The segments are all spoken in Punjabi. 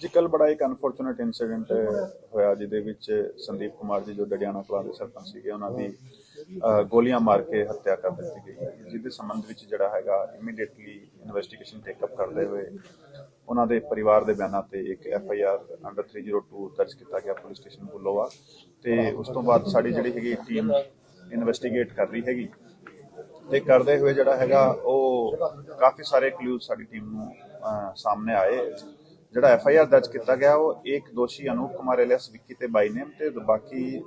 ਜੀ ਕੱਲ ਬੜਾ ਇੱਕ ਅਨਫੋਰਚੂਨੇਟ ਇਨਸੀਡੈਂਟ ਹੋਇਆ, ਜਿਹਦੇ ਵਿੱਚ ਸੰਦੀਪ ਕੁਮਾਰ ਜੀ ਜੋ ਡੜਿਆਣਾ ਕਲਾਂ ਦੇ ਸਰਪੰਚ ਸੀਗੇ, ਉਹਨਾਂ ਦੀ ਗੋਲੀਆਂ ਮਾਰ ਕੇ ਹੱਤਿਆ ਕਰ ਦਿੱਤੀ ਗਈ ਜਿਹਦੇ ਸੰਬੰਧ ਵਿੱਚ ਜਿਹੜਾ ਹੈਗਾ ਇਮੀਡੀਏਟਲੀ ਇਨਵੈਸਟੀਗੇਸ਼ਨ ਟੇਕ ਅਪ ਕਰਦੇ ਹੋਏ, ਉਹਨਾਂ ਦੇ ਪਰਿਵਾਰ ਦੇ ਬਿਆਨਾਂ ਤੇ ਇੱਕ ਐਫ ਆਈ ਆਰ ਅੰਡਰ 302 ਦਰਜ ਕੀਤਾ ਗਿਆ ਪੁਲਿਸ ਸਟੇਸ਼ਨ ਬੁੱਲੋਵਾ ਤੇ ਉਸ ਤੋਂ ਬਾਅਦ ਸਾਡੀ ਜਿਹੜੀ ਹੈਗੀ ਟੀਮ ਇਨਵੈਸਟੀਗੇਟ ਕਰ ਰਹੀ ਹੈਗੀ, ਤੇ ਕਰਦੇ ਹੋਏ ਜਿਹੜਾ ਹੈਗਾ, ਉਹ ਕਾਫੀ ਸਾਰੇ ਕਲੂਜ਼ ਸਾਡੀ ਟੀਮ ਨੂੰ ਸਾਹਮਣੇ ਆਏ। ਜਿਹੜਾ ਐਫ ਆਈ ਆਰ ਦਰਜ ਕੀਤਾ ਗਿਆ, ਉਹ ਇੱਕ ਦੋਸ਼ੀ ਅਨੂਪ ਕੁਮਾਰ ਐਲੀਅਸ ਵਿੱਕੀ ਤੇ ਬਾਈ ਨੇਮ ਤੇ ਬਾਕੀ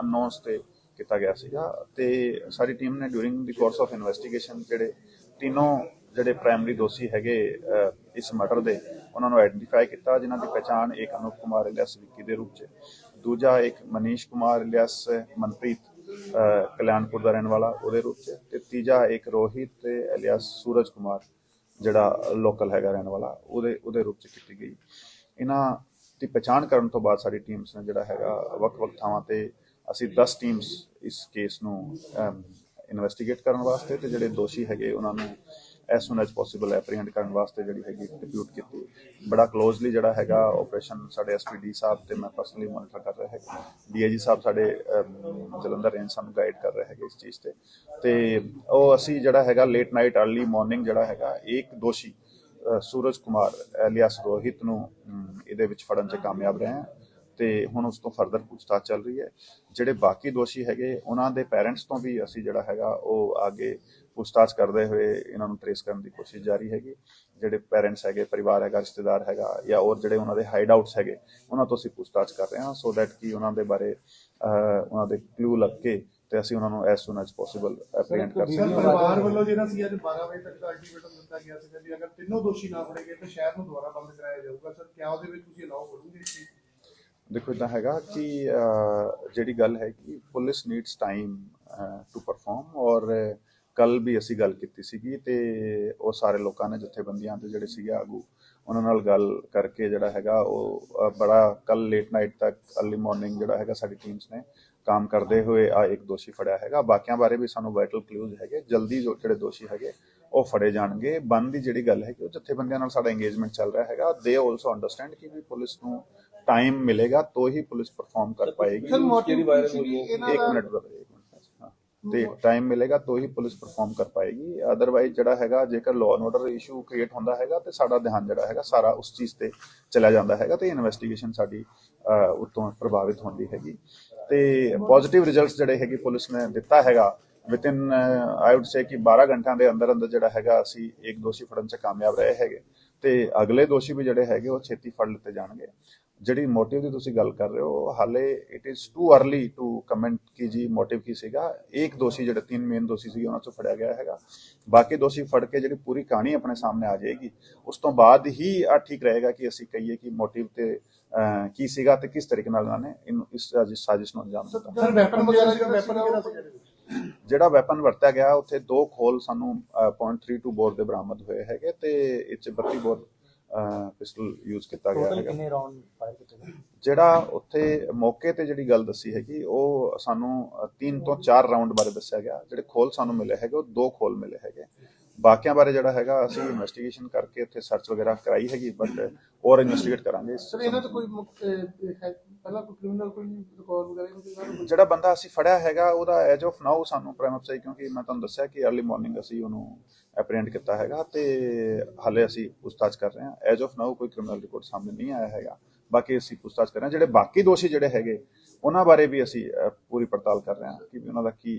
ਅਨਨੋਨਸ ਤੇ ਕੀਤਾ ਗਿਆ ਸੀਗਾ। ਤੇ ਸਾਡੀ ਟੀਮ ਨੇ during the course of investigation ਜਿਹੜੇ ਤਿੰਨੋਂ ਜਿਹੜੇ ਪ੍ਰਾਇਮਰੀ ਦੋਸ਼ੀ ਹੈਗੇ ਇਸ ਮਰਡਰ ਦੇ, ਉਹਨਾਂ ਨੂੰ ਆਇਡੈਂਟੀਫਾਈ ਕੀਤਾ, ਜਿਨ੍ਹਾਂ ਦੀ ਪਛਾਣ ਇੱਕ ਅਨੂਪ ਕੁਮਾਰ ਐਲੀਅਸ ਵਿੱਕੀ ਦੇ ਰੂਪ 'ਚ। ਦੂਜਾ ਇੱਕ ਮਨੀਸ਼ ਕੁਮਾਰ ਐਲੀਅਸ ਮਨਪ੍ਰੀਤ ਕਲਿਆਣਪੁਰ ਦਾ ਰਹਿਣ ਵਾਲਾ, ਉਹਦੇ ਰੂਪ 'ਚ। ਤੀਜਾ ਇੱਕ ਰੋਹਿਤ ਐਲੀਅਸ ਸੂਰਜ ਕੁਮਾਰ ਜਿਹੜਾ ਲੋਕਲ ਹੈਗਾ ਰਹਿਣ ਵਾਲਾ, ਉਹਦੇ ਉਹਦੇ ਰੂਪ 'ਚ ਕੀਤੀ ਗਈ। ਇਹਨਾਂ ਦੀ ਪਛਾਣ ਕਰਨ ਤੋਂ ਬਾਅਦ ਸਾਡੀ ਟੀਮਸ ਨੇ ਜਿਹੜਾ ਹੈਗਾ ਵੱਖ-ਵੱਖ ਥਾਵਾਂ ਤੇ ਅਸੀਂ 10 ਟੀਮਸ ਇਸ ਕੇਸ ਨੂੰ ਇਨਵੈਸਟੀਗੇਟ ਕਰਨ ਵਾਸਤੇ ਤੇ ਜਿਹੜੇ ਦੋਸ਼ੀ ਹੈਗੇ ਉਹਨਾਂ ਨੂੰ as soon as possible apprehend ਕਰਨ ਵਾਸਤੇ ਜਿਹੜੀ ਹੈਗੀ ਡਿਪਿਊਟ ਕੀਤੀ ਬੜਾ ਕਲੋਜ਼ਲੀ ਜਿਹੜਾ ਹੈਗਾ ਆਪਰੇਸ਼ਨ ਸਾਡੇ ਐਸਪੀਡੀ ਸਾਹਿਬ ਤੇ ਮੈਂ ਪਰਸਨਲੀ ਮੋਨੀਟਰ ਕਰ ਰਿਹਾ ਹੈਗਾ। ਡੀਆਈਜੀ ਸਾਹਿਬ ਸਾਡੇ ਜਲੰਧਰ ਰੇਂਜ ਸਾਨੂੰ ਗਾਈਡ ਕਰ ਰਹੇ ਹੈਗੇ ਇਸ ਚੀਜ਼ ਤੇ। ਤੇ ਉਹ ਅਸੀਂ ਜਿਹੜਾ ਹੈਗਾ ਲੇਟ ਨਾਈਟ अर्ਲੀ ਮਾਰਨਿੰਗ ਜਿਹੜਾ ਹੈਗਾ, ਇੱਕ ਦੋਸ਼ੀ ਸੂਰਜ ਕੁਮਾਰ ਐਲੀਅਸ ਰੋਹਿਤ ਨੂੰ ਇਹਦੇ ਵਿੱਚ ਫੜਨ 'ਚ ਕਾਮਯਾਬ ਰਹੇ ਹਾਂ। ਤੇ ਹੁਣ ਉਸ ਤੋਂ ਫਰਦਰ ਪੁੱਛਤਾਛ ਚੱਲ ਰਹੀ ਹੈ। ਜਿਹੜੇ ਬਾਕੀ ਦੋਸ਼ੀ ਹੈਗੇ, ਉਹਨਾਂ ਦੇ ਪੇਰੈਂਟਸ ਤੋਂ ਵੀ ਅਸੀਂ ਜਿਹੜਾ ਹੈਗਾ ਉਹ ਅੱਗੇ ਪੁੱਛਤਾਛ ਕਰਦੇ ਹੋਏ ਇਹਨਾਂ ਨੂੰ ਟ੍ਰੇਸ ਕਰਨ ਦੀ ਕੋਸ਼ਿਸ਼ ਜਾਰੀ ਹੈਗੀ। ਜਿਹੜੇ ਪੈਰੈਂਟਸ ਹੈਗੇ ਪਰਿਵਾਰ ਹੈਗਾ ਰਿਸ਼ਤੇਦਾਰ ਹੈਗਾ ਜਾਂ ਹੋਰ ਜਿਹੜੇ ਉਹਨਾਂ ਦੇ ਹਾਈਡ ਆਊਟਸ ਹੈਗੇ ਉਹਨਾਂ ਤੋਂ ਅਸੀਂ ਪੁੱਛਤਾਛ ਕਰ ਰਹੇ ਹਾਂ ਸੋ ਦੈਟ ਕਿ ਉਹਨਾਂ ਦੇ ਬਾਰੇ ਉਹਨਾਂ ਦੇ ਕਲੂ ਲੱਗ ਕੇ ਤੇ ਅਸੀਂ ਉਹਨਾਂ ਨੂੰ as soon as possible apprehend ਕਰ ਸਰ ਸਕੀਏ। ਪਰਿਵਾਰ ਵੱਲੋਂ ਜਿਹੜਾ ਸੀ ਅੱਜ 12 ਵਜੇ ਤੱਕ ਦਾ ਅਲਟੀਮੇਟਮ ਦਿੱਤਾ ਗਿਆ ਸੀ ਕਿ ਅਗਰ ਤਿੰਨੋਂ ਦੋਸ਼ੀ ਨਾ ਫੜੇ ਗਏ ਤਾਂ ਸ਼ਹਿਰ ਨੂੰ ਦੁਬਾਰਾ ਬੰਦ ਕਰਾਇਆ ਜਾਊਗਾ। ਸਰ ਕਿਆ ਉਹਦੇ ਵਿੱਚ ਤੁਸੀਂ ਅਲਾਉ ਕਰੋਗੇ ਇਸ ਚੀਜ਼? ਦੇਖੋ ਇਦਾਂ ਹੈਗਾ ਕਿ ਜਿਹੜੀ ਗੱਲ ਹੈ ਕਿ police needs time to perform ਔਰ ਕੱਲ ਵੀ ਅਸੀਂ ਗੱਲ ਕੀਤੀ ਸੀਗੀ ਤੇ ਉਹ ਸਾਰੇ ਲੋਕਾਂ ਨੇ ਜਥੇਬੰਦੀਆਂ ਦੇ ਜਿਹੜੇ ਸੀਗੇ ਆਗੂ ਉਹਨਾਂ ਨਾਲ ਗੱਲ ਕਰਕੇ ਜਿਹੜਾ ਹੈਗਾ ਉਹ ਬੜਾ ਕੱਲ ਲੇਟ ਨਾਈਟ ਤੱਕ अर्ਲੀ ਮਾਰਨਿੰਗ ਜਿਹੜਾ ਹੈਗਾ ਸਾਡੀ ਟੀਮਸ ਨੇ ਕੰਮ ਕਰਦੇ ਹੋਏ ਆ ਇੱਕ ਦੋਸ਼ੀ ਫੜਿਆ ਹੈਗਾ। ਬਾਕੀਆਂ ਬਾਰੇ ਵੀ ਸਾਨੂੰ ਵਾਈਟਲ ਕਲੂਜ਼ ਹੈਗੇ ਜਲਦੀ ਜੋ ਜਿਹੜੇ ਦੋਸ਼ੀ ਹੈਗੇ ਉਹ ਫੜੇ ਜਾਣਗੇ। ਬੰਦ ਦੀ ਜਿਹੜੀ ਗੱਲ ਹੈ ਕਿ ਉਹ ਜਥੇਬੰਦੀਆਂ ਨਾਲ ਸਾਡਾ ਇੰਗੇਜਮੈਂਟ ਚੱਲ ਰਿਹਾ ਹੈਗਾ। ਦੇ ਆਲਸੋ ਅੰਡਰਸਟੈਂਡ ਕਿ ਵੀ ਪੁਲਿਸ ਨੂੰ ਟਾਈਮ ਮਿਲੇਗਾ ਤਾਂ ਹੀ ਪੁਲਿਸ ਪਰਫਾਰਮ ਕਰ ਪਾਏਗੀ। ਇੱਕ ਮਿੰਟ ਹਾਂ। ਤੇ ਟਾਈਮ ਮਿਲੇਗਾ ਤਾਂ ਹੀ ਪੁਲਿਸ ਪਰਫਾਰਮ ਕਰ ਪਾਏਗੀ। ਅਦਰਵਾਈਜ਼ ਜਿਹੜਾ ਹੈਗਾ ਜੇਕਰ law and order issue create ਹੁੰਦਾ ਹੈਗਾ ਤੇ ਸਾਡਾ ਧਿਆਨ ਜਿਹੜਾ ਹੈਗਾ ਸਾਰਾ ਉਸ ਚੀਜ਼ ਤੇ ਚਲਾ ਜਾਂਦਾ ਹੈਗਾ ਤੇ ਇਨਵੈਸਟੀਗੇਸ਼ਨ ਸਾਡੀ ਉਤੋਂ ਪ੍ਰਭਾਵਿਤ ਹੁੰਦੀ ਹੈਗੀ। ਤੇ ਪੋਜ਼ਿਟਿਵ ਰਿਜ਼ਲਟਸ ਜਿਹੜੇ ਹੈਗੇ ਪੁਲਿਸ ਨੇ ਦਿੱਤਾ ਹੈਗਾ ਵਿਦਿਨ ਆਈ ਊਡ ਸੇ ਕਿ 12 ਘੰਟਿਆਂ ਦੇ ਅੰਦਰ ਅੰਦਰ ਜਿਹੜਾ ਹੈਗਾ ਅਸੀਂ ਇੱਕ ਦੋਸ਼ੀ ਫੜਨ 'ਚ ਕਾਮਯਾਬ ਰਹੇ ਹੈਗੇ। ਤੇ ਅਗਲੇ ਦੋਸ਼ੀ ਵੀ ਜਿਹੜੇ ਹੈਗੇ ਉਹ ਛੇਤੀ ਫੜ ਲਿੱਤੇ ਜਾਣਗੇ। ਜਿਹੜੀ ਮੋਟਿਵ ਦੀ ਤੁਸੀਂ ਗੱਲ ਕਰ ਰਹੇ ਹੋ ਹਾਲੇ it is too early to comment ਕਿ ਜੀ ਮੋਟਿਵ ਕੀ ਸੀਗਾ। ਇੱਕ ਦੋਸ਼ੀ ਜਿਹੜੇ ਤਿੰਨ ਮੇਨ ਦੋਸ਼ੀ ਸੀ ਉਹਨਾਂ ਚੋਂ ਫੜਿਆ ਗਿਆ ਹੈਗਾ। ਬਾਕੀ ਦੋਸ਼ੀ ਫੜ ਕੇ ਜਿਹੜੀ ਪੂਰੀ ਕਹਾਣੀ ਆਪਣੇ ਸਾਹਮਣੇ ਆ ਜਾਏਗੀ। ਉਸ ਤੋਂ ਬਾਅਦ ਹੀ ਆ ਠੀਕ ਰਹੇਗਾ ਕਿ ਅਸੀਂ ਕਹੀਏ ਕਿ ਮੋਟਿਵ ਤੇ ਕੀ ਸੀਗਾ ਤੇ ਕਿਸ ਤਰੀਕੇ ਨਾਲ ਉਹਨਾਂ ਨੇ ਇਹਨੂੰ ਇਸ ਸਾਜ਼ਿਸ਼- ਨੂੰ ਅੰਜਾਮ ਦਿੱਤਾ। ਸਰ ਵੈਪਨ ਵਗੈਰਾ ਜਿਹੜਾ ਵੈਪਨ ਕਿਹੜਾ ਸੀ ਜਿਹੜਾ ਵੈਪਨ ਵਰਤਿਆ ਗਿਆ ਉੱਥੇ ਦੋ ਖੋਲ ਸਾਨੂੰ ਅਹ, .32 ਬੋਰ ਦੇ ਬਰਾਮਦ ਹੋਏ ਹੈਗੇ ਤੇ ਇਹ 'ਚ 32 ਬੋਰ ਪਿਸਟਲ ਯੂਜ਼ ਕੀਤਾ ਗਿਆ ਟੋਟਲ ਹੈਗਾ। ਕਿੰਨੇ ਰਾਉਂਡ ਫਾਇਰ ਕੀਤੇ ਗਏ? ਜਿਹੜਾ ਉੱਥੇ ਮੌਕੇ ਤੇ ਜਿਹੜੀ ਗੱਲ ਦੱਸੀ ਹੈਗੀ ਉਹ ਸਾਨੂੰ 3 ਤੋਂ 4 ਰਾਉਂਡ ਬਾਰੇ ਦੱਸਿਆ ਗਿਆ। ਜਿਹੜੇ ਖੋਲ ਸਾਨੂੰ ਮਿਲੇ ਹੈਗੇ ਉਹ ਦੋ ਖੋਲ ਮਿਲੇ ਹੈਗੇ। ਬਾਕੀਆਂ ਬਾਰੇ ਜਿਹੜਾ ਹੈਗਾ ਅਸੀਂ ਇਨਵੈਸਟੀਗੇਸ਼ਨ ਕਰਕੇ ਉੱਥੇ ਸਰਚ ਵਗੈਰਾ ਕਰਾਈ ਹੈਗੀ ਬਟ ਹੋਰ ਇਨਵੈਸਟੀਗੇਟ ਕਰਾਂਗੇ। ਸਰ ਇਹਨਾਂ ਤੋਂ ਕੋਈ ਪਹਿਲਾਂ ਕੋਈ ਕ੍ਰਿਮੀਨਲ ਕੋਈ ਰਿਕਾਰਡ ਵਗੈਰਾ ਜਿਹੜਾ ਬੰਦਾ ਅਸੀਂ ਫੜਿਆ ਹੈਗਾ ਉਹਦਾ ਐਜ ਆਫ ਨਾਓ ਸਾਨੂੰ ਪ੍ਰਾਈਮਰੀ ਕਿਉਂਕਿ ਮੈਂ ਤੁਹਾਨੂੰ ਦੱਸਿਆ ਕਿ अर्ਲੀ ਮਾਰਨਿੰਗ ਅਸੀਂ ਉਹਨੂੰ ਐਪਰੀਹੈਂਡ ਕੀਤਾ ਹੈਗਾ ਤੇ ਹਾਲੇ ਅਸੀਂ ਪੁੱਛਤਾਛ ਕਰ ਰਹੇ ਹਾਂ। ਐਜ ਆਫ ਨਾਓ ਕੋਈ ਕ੍ਰਿਮੀਨਲ ਰਿਪੋਰਟ ਸਾਹਮਣੇ ਨਹੀਂ ਆਇਆ ਹੈਗਾ। ਬਾਕੀ ਅਸੀਂ ਪੁੱਛਤਾਛ ਕਰ ਰਹੇ ਹਾਂ। ਜਿਹੜੇ ਬਾਕੀ ਦੋਸ਼ੀ ਜਿਹੜੇ ਹੈਗੇ ਉਹਨਾਂ ਬਾਰੇ ਵੀ ਅਸੀਂ ਅਹ, ਪੂਰੀ ਪੜਤਾਲ ਕਰ ਰਹੇ ਹਾਂ ਕਿ ਵੀ ਉਹਨਾਂ ਦਾ ਕੀ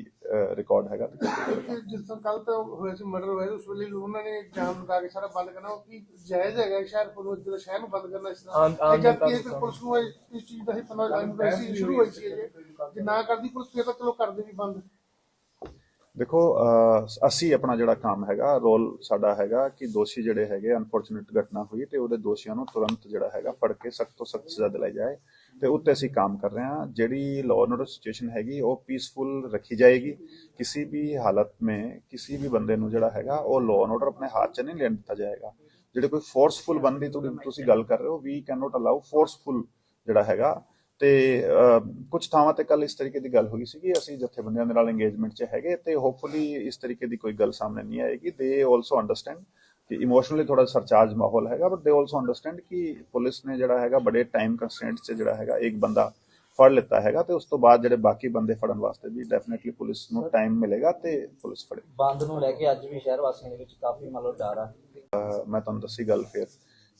ਰਿਕਾਰਡ ਹੈਗਾ ਤੇ ਕੀ ਕਿ ਜਿਸ ਤਰ੍ਹਾਂ ਕੱਲ ਤਾਂ ਹੋਇਆ ਸੀ ਮਰਡਰ ਹੋਇਆ ਸੀ, ਉਸ ਵੇਲੇ ਉਹਨਾਂ ਨੇ ਜਾਮ ਲਗਾ ਕੇ ਸਾਰਾ ਬੰਦ ਕਰਨਾ ਉਹ ਕੀ ਜਾਇਜ਼ ਹੈਗਾ ਸ਼ਹਿਰ ਪੁਲਿਸ ਜਿਹੜਾ ਸ਼ਹਿਰ ਨੂੰ ਬੰਦ ਕਰਨਾ ਇਸ ਤਰ੍ਹਾਂ? ਆਮ- ਆਮ ਇਹ ਜਦ ਕਿ ਜਨਤਾ ਇਹ ਪੁਲਿਸ ਨੂੰ ਇਹ- ਇਸ ਚੀਜ਼ ਦਾ ਹੀ ਪਤਾ ਇਨਵੈਸਟੀ ਸ਼ੁਰੂ ਹੋਈ ਸੀ ਇਹ ਜੇ। ਨਾ ਕਰਦੀ ਪੁਲਿਸ ਫਿਰ ਤਾਂ ਚਲੋ ਕਰਦੇ ਵੀ ਬੰਦ। ਦੇਖੋ ਅਹ, ਅਸੀਂ ਆਪਣਾ ਜਿਹੜਾ ਕੰਮ ਹੈਗਾ ਰੋਲ ਸਾਡਾ ਹੈਗਾ ਕਿ ਦੋਸ਼ੀ ਜਿਹੜੇ ਹੈਗੇ ਅਨਫੋਰਚੂਨੇਟ ਘਟਨਾ ਹੋਈ ਤੇ ਉਹਦੇ ਦੋਸ਼ੀਆਂ ਨੂੰ ਤੁਰੰਤ ਜਿਹੜਾ ਹੈਗਾ ਫੜ ਕੇ ਸਖਤ ਤੋਂ ਸਖਤ ਸਜ਼ਾ ਦਿਲਾਈ ਜਾਏ। ਤੇ ਉੱਤੇ ਅਸੀਂ ਕੰਮ ਕਰ ਰਹੇ ਹਾਂ। ਜਿਹੜੀ ਲਾਅ ਐਂਡ ਆਰਡਰ ਸਿਚੁਏਸ਼ਨ ਹੈਗੀ, ਉਹ ਪੀਸਫੁਲ ਰੱਖੀ ਜਾਏਗੀ। ਕਿਸੇ ਵੀ ਹਾਲਤ में ਕਿਸੇ ਵੀ ਬੰਦੇ ਨੂੰ ਜਿਹੜਾ ਹੈਗਾ, ਉਹ ਲਾਅ ਐਂਡ ਆਰਡਰ ਆਪਣੇ ਹੱਥ 'ਚ ਨਹੀਂ ਲੈਣ ਦਿੱਤਾ ਜਾਏਗਾ। ਜਿਹੜੇ ਕੋਈ ਫੋਰਸਫੁਲ ਬੰਦੀ ਤੁਸੀਂ ਗੱਲ ਕਰ ਰਹੇ ਹੋ we can not allow forceful ਜਿਹੜਾ ਹੈਗਾ। ਤੇ ਕੁਝ ਥਾਵਾਂ ਤੇ ਕੱਲ ਇਸ ਤਰੀਕੇ ਦੀ ਗੱਲ ਹੋਈ ਸੀ ਕਿ ਅਸੀਂ ਜਥੇਬੰਦੀਆਂ ਦੇ ਨਾਲ ਇੰਗੇਜਮੈਂਟ 'ਚ ਹੈਗੇ ਤੇ ਹੋਪਫੁਲੀ ਇਸ ਤਰੀਕੇ ਦੀ ਕੋਈ ਗੱਲ ਸਾਹਮਣੇ ਨਹੀਂ ਆਏਗੀ। ਦੇ ਆਲਸੋ ਅੰਡਰਸਟੈਂਡ ਕਿ ਇਮੋਸ਼ਨਲੀ ਥੋੜਾ ਸਰਚਾਰਜ ਮਾਹੌਲ ਹੈਗਾ ਬਟ ਦੇ ਆਲਸੋ ਅੰਡਰਸਟੈਂਡ ਕਿ ਪੁਲਿਸ ਨੇ ਜਿਹੜਾ ਹੈਗਾ ਬੜੇ ਟਾਈਮ ਕੰਸਟ੍ਰੇਂਟਸ 'ਚ ਜਿਹੜਾ ਹੈਗਾ ਇੱਕ ਬੰਦਾ ਫੜ ਲਿੱਤਾ ਹੈਗਾ ਤੇ ਉਸ ਤੋਂ ਬਾਅਦ ਜਿਹੜੇ ਬਾਕੀ ਬੰਦੇ ਫੜਨ ਵਾਸਤੇ ਵੀ ਡੈਫੀਨਿਟਲੀ ਪੁਲਿਸ ਨੂੰ ਟਾਈਮ ਮਿਲੇਗਾ ਤੇ ਪੁਲਿਸ ਫੜੇ ਬੰਦ ਨੂੰ ਲੈ ਕੇ ਅੱਜ ਵੀ ਸ਼ਹਿਰ ਵਾਸੀਆਂ ਦੇ ਵਿੱਚ ਕਾਫੀ ਮਤਲਬ ਡਰ ਆ ਮੈਂ ਤੁਹਾਨੂੰ ਦੱਸੀ ਗੱਲ ਫਿਰ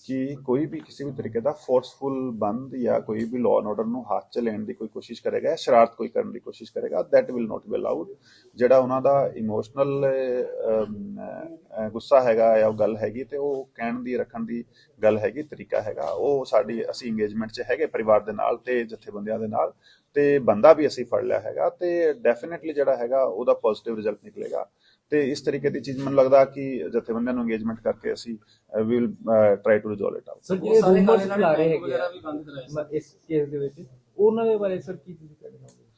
ਕਿ ਕੋਈ ਵੀ ਕਿਸੇ ਵੀ ਤਰੀਕੇ ਦਾ ਫੋਰਸਫੁਲ ਬੰਦ ਜਾਂ ਕੋਈ ਵੀ ਲਾਅ ਐਂਡ ਆਰਡਰ ਨੂੰ ਹੱਥ 'ਚ ਲੈਣ ਦੀ ਕੋਈ ਕੋਸ਼ਿਸ਼ ਕਰੇਗਾ ਜਾਂ ਸ਼ਰਾਰਤ ਕੋਈ ਕਰਨ ਦੀ ਕੋਸ਼ਿਸ਼ ਕਰੇਗਾ that will not be allowed ਜਿਹੜਾ ਉਹਨਾਂ ਦਾ ਇਮੋਸ਼ਨਲ ਗੁੱਸਾ ਹੈਗਾ ਜਾਂ ਉਹ ਗੱਲ ਹੈਗੀ ਤੇ ਉਹ ਕਹਿਣ ਦੀ, ਰੱਖਣ ਦੀ ਗੱਲ ਹੈਗੀ, ਤਰੀਕਾ ਹੈਗਾ। ਉਹ ਸਾਡੀ, ਅਸੀਂ ਇੰਗੇਜਮੈਂਟ 'ਚ ਹੈਗੇ ਪਰਿਵਾਰ ਦੇ ਨਾਲ ਤੇ ਜਥੇਬੰਦੀਆਂ ਦੇ ਨਾਲ ਤੇ ਬੰਦਾ ਵੀ ਅਸੀਂ ਫੜ ਲਿਆ ਹੈਗਾ ਤੇ ਡੈਫੀਨਿਟਲੀ ਜਿਹੜਾ ਹੈਗਾ ਉਹਦਾ ਪੋਜ਼ਿਟਿਵ ਰਿਜ਼ਲਟ ਨਿਕਲੇਗਾ। ਤੇ ਇਸ ਤਰੀਕੇ ਦੀ ਚੀਜ਼ ਮੈਨੂੰ ਲੱਗਦਾ ਕਿ ਜਥੇਬੰਦੀਆਂ ਨੂੰ ਇੰਗੇਜਮੈਂਟ ਕਰਕੇ ਅਸੀਂ will try to resolve it out sir ਜਿਹੜੇ ਰੂਮਰਸ ਫੈਲਾ ਰਹੇ ਹੈਗੇ ਆ ਮ- ਇਸ ਕੇਸ ਦੇ ਵਿੱਚ ਉਹਨਾਂ ਦੇ ਬਾਰੇ ਸਰ ਕੀ ਤੁਸੀਂ ਕਹਿਣਾ ਚਾਹੋਗੇ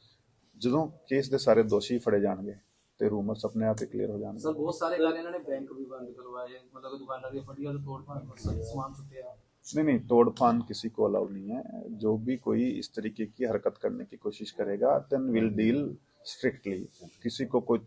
ਜਦੋਂ ਕੇਸ ਦੇ ਸਾਰੇ ਦੋਸ਼ੀ ਫੜੇ ਜਾਣਗੇ ਤੇ ਰੂਮਰਸ ਆਪਣੇ ਆਪ ਹੀ ਕਲੀਅਰ ਹੋ ਸਰ ਜਾਣਗੇ ਬਹੁਤ ਸਾਰੇ ਗੱਲ ਇਹਨਾਂ ਨੇ ਬੈਂਕ ਵੀ ਬੰਦ ਕਰਵਾਏ ਮਤਲਬ ਦੁਕਾਨਾਂ ਦੀ ਫੜੀਆਂ ਤੇ ਤੋੜ ਭੰਨ ਸਮਾਨ ਸੁੱਟਿਆ नहीं नहीं तोड़ फान किसी को अलाउ नहीं है जो भी कोई इस तरीके की हरकत करने की कोशिश करेगा देन विल डील स्ट्रिक्टली किसी को कोई